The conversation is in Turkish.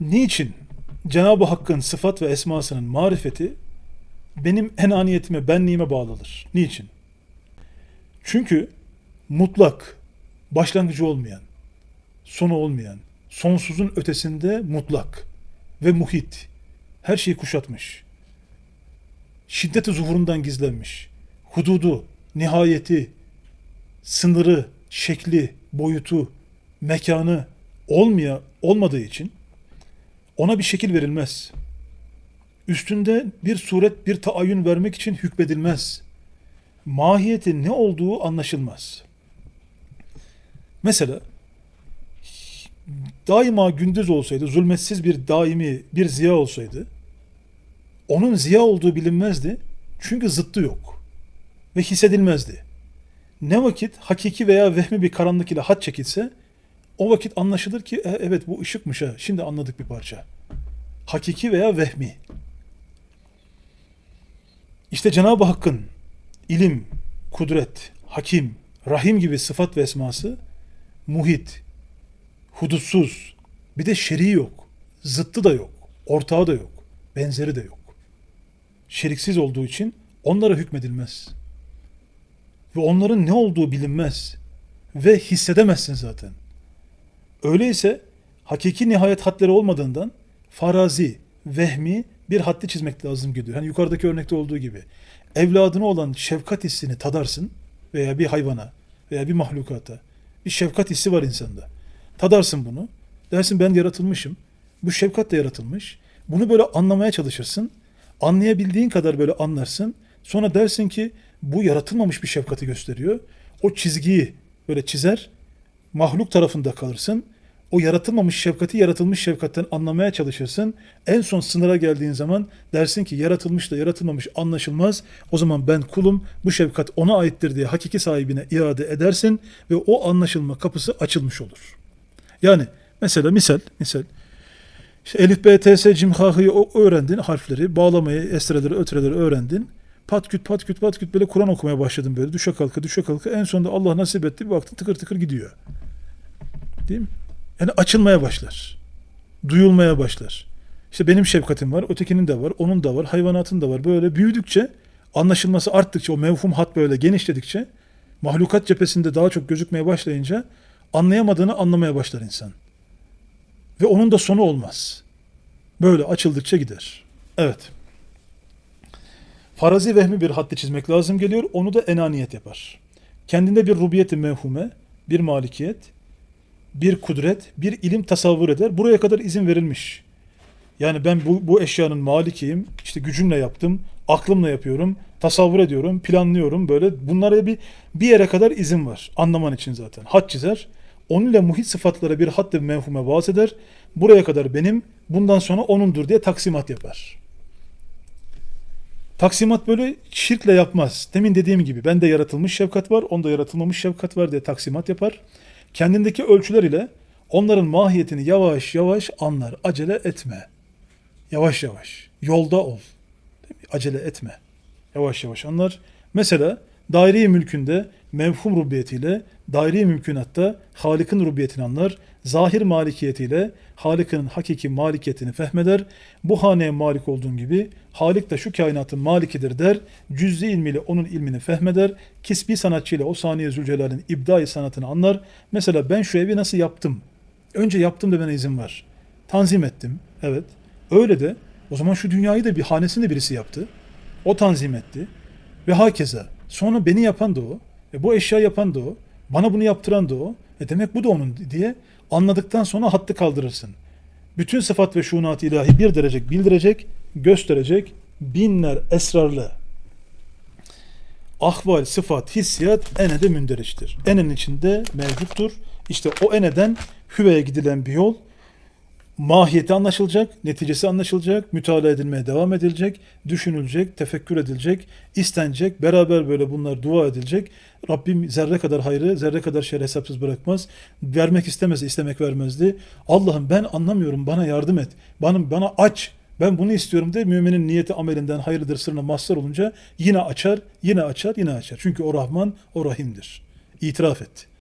Niçin Cenab-ı Hakk'ın sıfat ve esmasının marifeti benim enaniyetime, benliğime bağlıdır? Niçin? Çünkü mutlak, başlangıcı olmayan, sonu olmayan, sonsuzun ötesinde mutlak ve muhit, her şeyi kuşatmış. Şiddeti zuhurundan gizlenmiş. Hududu, nihayeti, sınırı, şekli, boyutu, mekanı olmaya olmadığı için ona bir şekil verilmez. Üstünde bir suret, bir taayyün vermek için hükmedilmez. Mahiyeti ne olduğu anlaşılmaz. Mesela daima gündüz olsaydı, zulmetsiz bir daimi bir ziya olsaydı, onun ziya olduğu bilinmezdi. Çünkü zıttı yok. Ve hissedilmezdi. Ne vakit hakiki veya vehmi bir karanlık ile hat çekilse, o vakit anlaşılır ki "E, evet bu ışıkmış ha, şimdi anladık bir parça. Hakiki veya vehmi. İşte Cenab-ı Hakk'ın ilim, kudret, hakim, rahim gibi sıfat ve esması muhit, hudutsuz, bir de şer'i yok, zıttı da yok, ortağı da yok, benzeri de yok. Şeriksiz olduğu için onlara hükmedilmez. Ve onların ne olduğu bilinmez. Ve hissedemezsin zaten. Öyleyse hakiki nihayet hatları olmadığından farazi, vehmi bir haddi çizmek lazım gidiyor. Hani yukarıdaki örnekte olduğu gibi. Evladına olan şefkat hissini tadarsın veya bir hayvana veya bir mahlukata. Bir şefkat hissi var insanda. Tadarsın bunu. Dersin ben yaratılmışım. Bu şefkat de yaratılmış. Bunu böyle anlamaya çalışırsın. Anlayabildiğin kadar böyle anlarsın. Sonra dersin ki bu yaratılmamış bir şefkati gösteriyor. O çizgiyi böyle çizer. Mahluk tarafında kalırsın. O yaratılmamış şefkati yaratılmış şefkatten anlamaya çalışırsın. En son sınıra geldiğin zaman dersin ki yaratılmış da yaratılmamış anlaşılmaz. O zaman ben kulum bu şefkat ona aittir diye hakiki sahibine iade edersin ve o anlaşılma kapısı açılmış olur. Yani mesela misal misal işte Elif, B, T, S, Cim, H, H'yı o- öğrendin harfleri, bağlamayı, esreleri, ötreleri öğrendin. Pat küt pat küt pat küt böyle Kur'an okumaya başladın böyle düşe kalka düşe kalka en sonunda Allah nasip etti bir baktın tıkır tıkır gidiyor. Değil mi? Yani açılmaya başlar. Duyulmaya başlar. İşte benim şefkatim var, ötekinin de var, onun da var, hayvanatın da var. Böyle büyüdükçe, anlaşılması arttıkça, o mevhum hat böyle genişledikçe, mahlukat cephesinde daha çok gözükmeye başlayınca anlayamadığını anlamaya başlar insan. Ve onun da sonu olmaz. Böyle açıldıkça gider. Evet. Farazi vehmi bir haddi çizmek lazım geliyor. Onu da enaniyet yapar. Kendinde bir rubiyeti mevhume, bir malikiyet, bir kudret, bir ilim tasavvur eder. Buraya kadar izin verilmiş. Yani ben bu, bu eşyanın malikiyim, işte gücümle yaptım, aklımla yapıyorum, tasavvur ediyorum, planlıyorum böyle. Bunlara bir bir yere kadar izin var. Anlaman için zaten. Hat çizer. Onunla muhit sıfatlara bir hadd mevhume vaz eder. Buraya kadar benim, bundan sonra onundur diye taksimat yapar. Taksimat böyle şirkle yapmaz. Demin dediğim gibi bende yaratılmış şefkat var, onda yaratılmamış şefkat var diye taksimat yapar. Kendindeki ölçüler ile onların mahiyetini yavaş yavaş anlar. Acele etme. Yavaş yavaş. Yolda ol. Acele etme. Yavaş yavaş anlar. Mesela daire-i mülkünde mevhum rubiyetiyle daire-i mümkünatta Halik'in rubiyetini anlar. Zahir malikiyetiyle Halik'in hakiki malikiyetini fehmeder. Bu haneye malik olduğun gibi Halik de şu kainatın malikidir der. Cüz'i ilmiyle onun ilmini fehmeder. Kisbi sanatçıyla o saniye Zülcelal'in ibdai sanatını anlar. Mesela ben şu evi nasıl yaptım? Önce yaptım demene izin var. Tanzim ettim. Evet. Öyle de o zaman şu dünyayı da bir hanesinde birisi yaptı. O tanzim etti. Ve hakeza. Sonra beni yapan da o. E bu eşya yapan da o. Bana bunu yaptıran da o. E demek bu da onun diye anladıktan sonra hattı kaldırırsın. Bütün sıfat ve şunat ilahi bir derece bildirecek, gösterecek binler esrarlı ahval, sıfat, hissiyat enede mündereçtir. Enenin içinde mevcuttur. İşte o eneden hüveye gidilen bir yol mahiyeti anlaşılacak, neticesi anlaşılacak, mütalaa edilmeye devam edilecek, düşünülecek, tefekkür edilecek, istenecek, beraber böyle bunlar dua edilecek. Rabbim zerre kadar hayrı, zerre kadar şer hesapsız bırakmaz. Vermek istemezdi, istemek vermezdi. Allah'ım ben anlamıyorum, bana yardım et. Bana, bana aç, ben bunu istiyorum de müminin niyeti amelinden hayırlıdır sırrına mazhar olunca yine açar, yine açar, yine açar. Çünkü o Rahman, o Rahim'dir. İtiraf et.